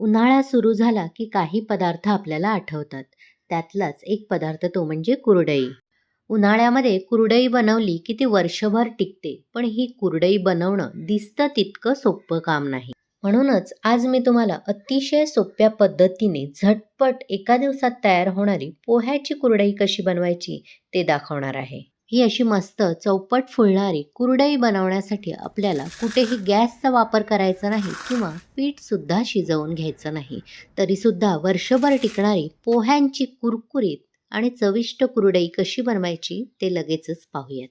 उन्हाळा सुरू झाला की काही पदार्थ आपल्याला आठवतात. त्यातलाच एक पदार्थ तो म्हणजे कुरडई. उन्हाळ्यामध्ये कुरडई बनवली की ती वर्षभर टिकते पण ही कुरडई बनवणं दिसतं तितकं सोपं काम नाही. म्हणूनच आज मी तुम्हाला अतिशय सोप्या पद्धतीने झटपट एका दिवसात तयार होणारी पोह्याची कुरडई कशी बनवायची ते दाखवणार आहे. ही अशी मस्त चौपट फुलणारी कुरडई बनवण्यासाठी आपल्याला कुठेही गॅसचा वापर करायचा नाही किंवा पीठसुद्धा शिजवून घ्यायचं नाही. तरीसुद्धा वर्षभर टिकणारी पोह्यांची कुरकुरीत आणि चविष्ट कुरडई कशी बनवायची ते लगेचच पाहूयात.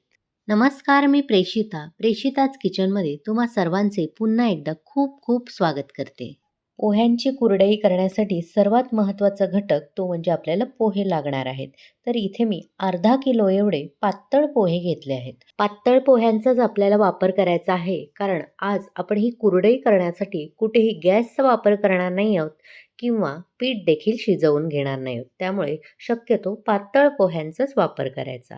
नमस्कार मी प्रेषिता. प्रेषिताच किचनमध्ये तुम्हा सर्वांचे पुन्हा एकदा खूप खूप स्वागत करते. पोह्यांची कुरडई करण्यासाठी सर्वात महत्त्वाचा घटक तो म्हणजे आपल्याला पोहे लागणार आहेत. तर इथे मी अर्धा किलो एवढे पातळ पोहे घेतले आहेत. पातळ पोह्यांचाच आपल्याला वापर करायचा आहे. कारण आज आपण ही कुरडई करण्यासाठी कुठेही गॅसचा वापर करणार नाही आहोत किंवा पीठ देखील शिजवून घेणार नाही आहोत. त्यामुळे शक्यतो पातळ पोह्यांचाच वापर करायचा.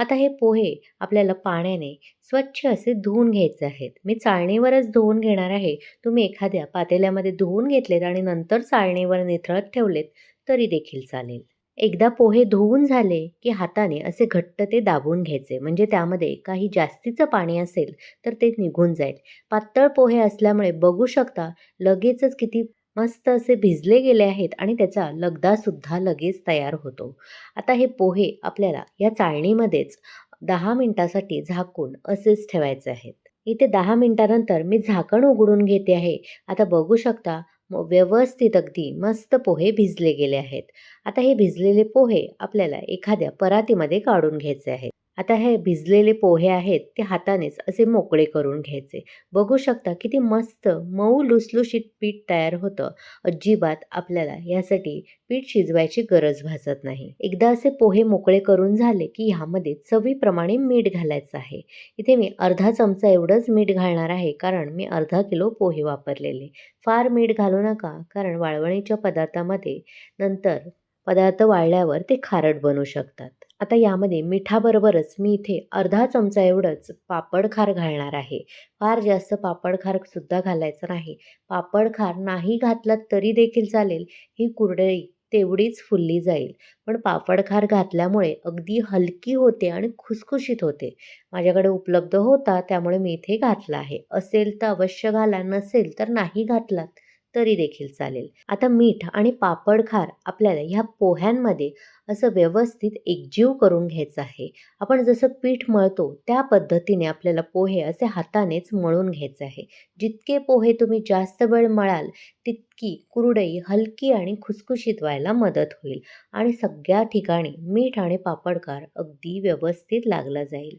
आता हे पोहे आपल्याला पाण्याने स्वच्छ असे धुवून घ्यायचे आहेत. मी चाळणीवरच धुवून घेणार आहे. तुम्ही एखाद्या पातेल्यामध्ये धुवून घेतलेत आणि नंतर चाळणीवर निथळत ठेवलेत तरी देखील चालेल. एकदा पोहे धुवून झाले की हाताने असे घट्ट ते दाबून घ्यायचे. म्हणजे त्यामध्ये काही जास्तीचं पाणी असेल तर ते निघून जाईल. पातळ पोहे असल्यामुळे बघू शकता लगेचच किती मस्त असे भिजले गेले आहेत आणि त्याचा लगदासुद्धा लगेच तयार होतो. आता हे पोहे आपल्याला या चाळणीमध्येच दहा मिनटासाठी झाकून असेच ठेवायचे आहेत. इथे दहा मिनटानंतर मी झाकण उघडून घेते आहे. आता बघू शकता व्यवस्थित अगदी मस्त पोहे भिजले गेले आहेत. आता हे भिजलेले पोहे आपल्याला एखाद्या परातीमध्ये काढून घ्यायचे आहेत. आता हे भिजलेले पोहे आहेत ते हातानेच असे मोकळे करून घ्यायचे. बघू शकता किती मस्त मऊ लुसलुशीत पीठ तयार होतं. अजिबात आपल्याला यासाठी पीठ शिजवायची गरज भासत नाही. एकदा असे पोहे मोकळे करून झाले की ह्यामध्ये चवीप्रमाणे मीठ घालायचं आहे. इथे मी अर्धा चमचा एवढंच मीठ घालणार आहे कारण मी अर्धा किलो पोहे वापरलेले. फार मीठ घालू नका कारण वाळवणीच्या पदार्थामध्ये नंतर पदार्थ वाळल्यावर ते खारट बनू शकतात. आता यामध्ये मिठाबरोबरच मी इथे अर्धा चमचा एवढंच पापड खार घालणार आहे. फार जास्त पापड खारसुद्धा घालायचं नाही. पापड खार नाही घातलात तरी देखील चालेल. ही कुरडई तेवढीच फुलली जाईल. पण पापड खार घातल्यामुळे अगदी हलकी होते आणि खुसखुशीत होते. माझ्याकडे उपलब्ध होता त्यामुळे मी इथे घातला आहे. असेल तर अवश्य घाला नसेल तर नाही घातलात. तरी देखील चालेल. आता मीठ आणि पापड खार आपल्याला ह्या पोह्यांमध्ये असं व्यवस्थित एकजीव करून घ्यायचं आहे. आपण जसं पीठ मळतो त्या पद्धतीने आपल्याला पोहे असे हातानेच मळून घ्यायचे आहे. जितके पोहे तुम्ही जास्त वेळ मळाल तितकी कुरडई हलकी आणि खुसखुशीत व्हायला मदत होईल आणि सगळ्या ठिकाणी मीठ आणि पापडकार अगदी व्यवस्थित लागला जाईल.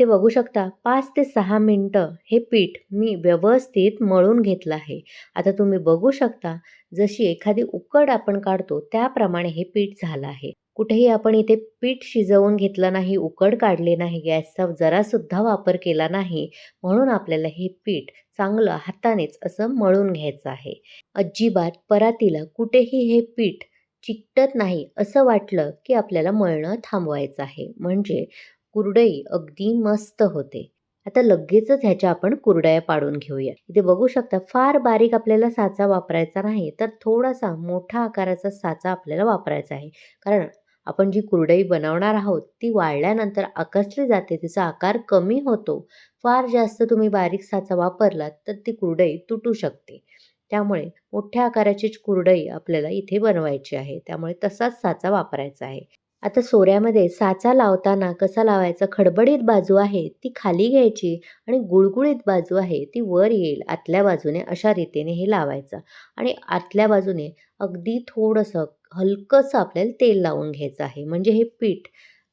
ते बघू शकता पाच ते सहा मिनटं हे पीठ मी व्यवस्थित मळून घेतलं आहे. आता तुम्ही बघू शकता जशी एखादी उकड आपण काढतो त्याप्रमाणे हे पीठ झालं आहे. कुठेही आपण इथे पीठ शिजवून घेतलं नाही उकड काढले नाही गॅसचा जरासुद्धा वापर केला नाही म्हणून आपल्याला हे पीठ चांगलं हातानेच असं मळून घ्यायचं आहे. अजिबात परातीला कुठेही हे पीठ चिकटत नाही असं वाटलं की आपल्याला मळणं थांबवायचं आहे. म्हणजे कुरडई अगदी मस्त होते. आता लगेचच ह्याच्या आपण कुरडया पाडून घेऊया इथे बघू शकता फार बारीक आपल्याला साचा वापरायचा नाही तर थोडासा मोठा आकाराचा साचा आपल्याला वापरायचा आहे. कारण आपण जी कुरडई बनवणार आहोत ती वाळल्यानंतर आकसली जाते तिचा आकार कमी होतो. फार जास्त तुम्ही बारीक साचा वापरलात तर ती कुरडई तुटू शकते. त्यामुळे मोठ्या आकाराचीच कुरडई आपल्याला इथे बनवायची आहे. त्यामुळे तसाच साचा वापरायचा आहे. आता सोऱ्यामध्ये साचा लावताना कसा लावायचा खडबडीत बाजू आहे ती खाली घ्यायची आणि गुळगुळीत बाजू आहे ती वर येईल आतल्या बाजूने अशा रीतीने हे लावायचं. आणि आतल्या बाजूने अगदी थोडंसं हलकंसं आपल्याला तेल लावून घ्यायचं आहे. म्हणजे हे पीठ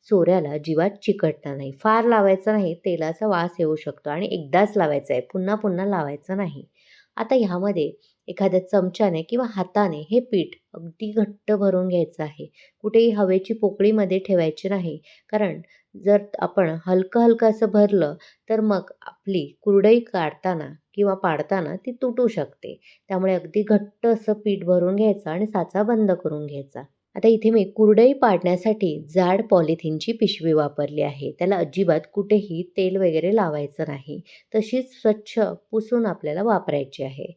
सोऱ्याला जीवात चिकटणार नाही. फार लावायचं नाही तेलाचा वास येऊ शकतो आणि एकदाच लावायचा आहे. पुन्हा पुन्हा लावायचं नाही. आता ह्यामध्ये एखाद्या चमच्याने किंवा हाताने हे पीठ अगदी घट्ट भरून घ्यायचं आहे. कुठेही हवेची पोकळीमध्ये ठेवायची नाही. कारण जर आपण हलकं हलकं असं भरलं तर मग आपली कुरडई काढताना किंवा पाडताना ती तुटू शकते. त्यामुळे अगदी घट्ट असं पीठ भरून घ्यायचं आणि साचा बंद करून घ्यायचा. आता इथे मी कुरडई पाडण्यासाठी जाड पॉलिथिनची पिशवी वापरली आहे. त्याला अजिबात कुठेही तेल वगैरे लावायचं नाही. तशीच स्वच्छ पुसून आपल्याला वापरायची आहे.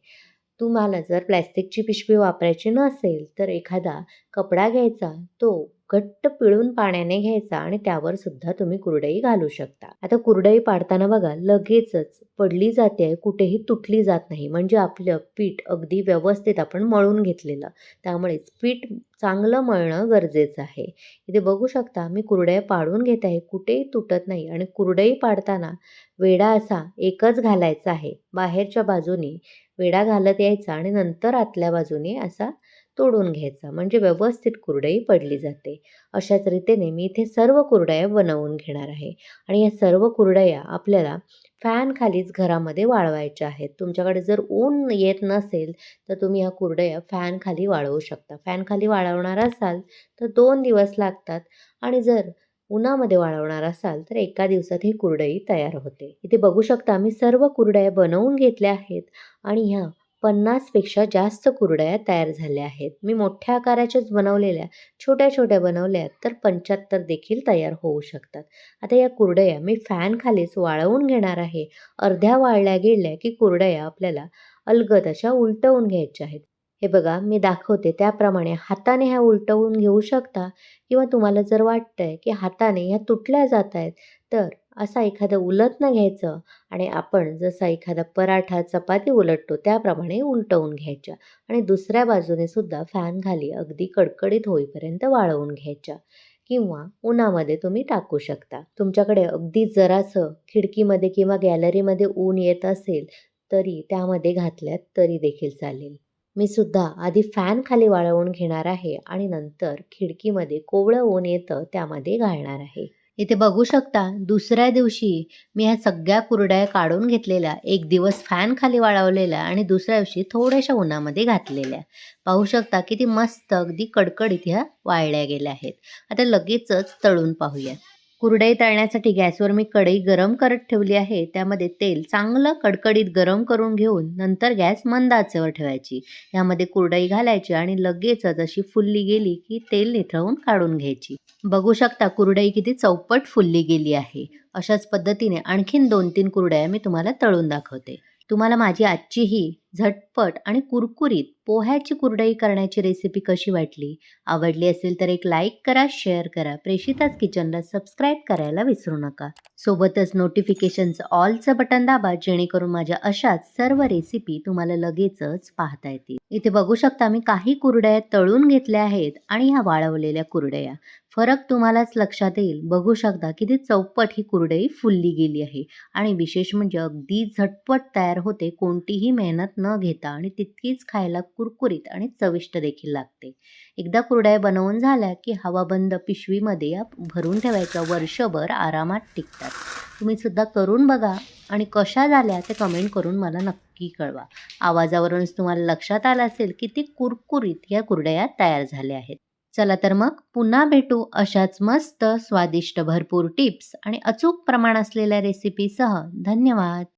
तुम्हाला जर प्लॅस्टिकची पिशवी वापरायची नसेल तर एखादा कपडा घ्यायचा तो घट्ट पिळून पाण्याने घ्यायचा आणि त्यावर सुद्धा तुम्ही कुरडई घालू शकता. आता कुरडई पाडताना बघा लगेचच पडली जाते कुठेही तुटली जात नाही. म्हणजे आपलं पीठ अगदी व्यवस्थित आपण मळून घेतलेलं. त्यामुळेच पीठ चांगलं मळणं गरजेचं आहे. इथे बघू शकता मी कुरडया पाडून घेत आहे. कुठेही तुटत नाही. आणि कुरडई पाडताना वेडा असा एकच घालायचा आहे. बाहेरच्या बाजूने वेडा घालत यायचा आणि नंतर आतल्या बाजूने असा तोडून घ्यायचा. म्हणजे व्यवस्थित कुरडई पडली जाते. अशाच रीतीने मी इथे सर्व कुरडया बनवून घेणार आहे. आणि या सर्व कुरडया आपल्याला फॅन खालीच घरामध्ये वाळवायच्या आहेत. तुमच्याकडे जर ऊन येत नसेल तर तुम्ही ह्या कुरडया फॅन खाली वाळवू शकता. फॅन खाली वाळवणार असाल तर दोन दिवस लागतात. आणि जर उन्हामध्ये वाळवणार असाल तर एका दिवसात ही कुरडई तयार होते. इथे बघू शकता मी सर्व कुरडया बनवून घेतल्या आहेत. आणि ह्या पन्नासपेक्षा जास्त कुरडया तयार झाल्या आहेत. मी मोठ्या आकाराच्याच बनवलेल्या छोट्या छोट्या बनवल्या तर पंच्याहत्तर देखील तयार होऊ शकतात. आता या कुरडया मी फॅन खालीच वाळवून घेणार आहे. अर्ध्या वाळल्या गेल्या की कुरडया आपल्याला अलगद अशा उलटवून घ्यायच्या आहेत. हे बघा मी दाखवते त्याप्रमाणे हाताने ह्या उलटवून घेऊ शकता? किंवा तुम्हाला जर वाटतंय की हाताने ह्या तुटल्या जात आहेत तर असा एखादं उलटणं घ्यायचं आणि आपण जसा एखादा पराठा चपाती उलटतो त्याप्रमाणे उलटवून घ्यायच्या आणि दुसऱ्या बाजूने सुद्धा फॅन खाली अगदी कडकडीत होईपर्यंत वाळवून घ्यायच्या किंवा उन्हामध्ये तुम्ही टाकू शकता. तुमच्याकडे अगदी जरासं खिडकीमध्ये किंवा गॅलरीमध्ये ऊन येत असेल तरी त्यामध्ये घातल्यात तरी देखील चालेल. मी सुद्धा आधी फॅन खाली वाळवून घेणार आहे आणि नंतर खिडकीमध्ये कोवळं ऊन येतं त्यामध्ये घालणार आहे. इथे बघू शकता दुसऱ्या दिवशी मी ह्या सगळ्या कुरड्या काढून घेतलेल्या एक दिवस फॅन खाली वाळवलेल्या आणि दुसऱ्या दिवशी थोड्याशा उन्हामध्ये घातलेल्या. पाहू शकता किती मस्त अगदी कडकडीत ह्या वाळल्या गेल्या आहेत. आता लगेचच तळून पाहूया कुरडई तळण्यासाठी गॅसवर मी कढई गरम करत ठेवली आहे. त्यामध्ये तेल चांगलं कडकडीत गरम करून घेऊन नंतर गॅस मंद आचेवर ठेवायची. यामध्ये कुरडई घालायची आणि लगेचच अशी फुलली गेली की तेल निथळून काढून घ्यायची. बघू शकता कुरडई किती चौपट फुलली गेली आहे. अशाच पद्धतीने आणखीन दोन तीन कुरडया मी तुम्हाला तळून दाखवते. तुम्हाला माझी आजची ही झटपट आणि कुरकुरीत पोह्याची कुरडई करण्याची रेसिपी कशी वाटली? आवडली असेल तर एक लाईक करा शेअर करा. प्रेषिताच किचनला सबस्क्राईब करायला विसरू नका. सोबतच नोटिफिकेशनचं ऑलचं बटन दाबा जेणेकरून माझ्या अशाच सर्व रेसिपी तुम्हाला लगेचच पाहता येतील. इथे बघू शकता मी काही कुरडया तळून घेतल्या आहेत आणि ह्या वाळवलेल्या कुरडया. फरक तुम्हालाच लक्षात येईल. बघू शकता किती चौपट ही कुरडई फुलली गेली आहे. आणि विशेष म्हणजे अगदी झटपट तयार होते कोणतीही मेहनत न घेता आणि तितकीच खायला कुरकुरीत आणि चविष्ट देखील लागते. एकदा कुरड्या बनवून झाल्या की हवाबंद पिशवीमध्ये या भरून ठेवायच्या वर्षभर आरामात टिकतात. तुम्ही सुद्धा करून बघा आणि कशा झाल्या ते कमेंट करून मला नक्की कळवा. आवाजावरूनच तुम्हाला लक्षात आलं असेल की ती कुरकुरीत या कुरड्या तयार झाल्या आहेत. चला तर मग पुन्हा भेटू अशाच मस्त स्वादिष्ट भरपूर टिप्स आणि अचूक प्रमाण असलेल्या रेसिपीसह. धन्यवाद!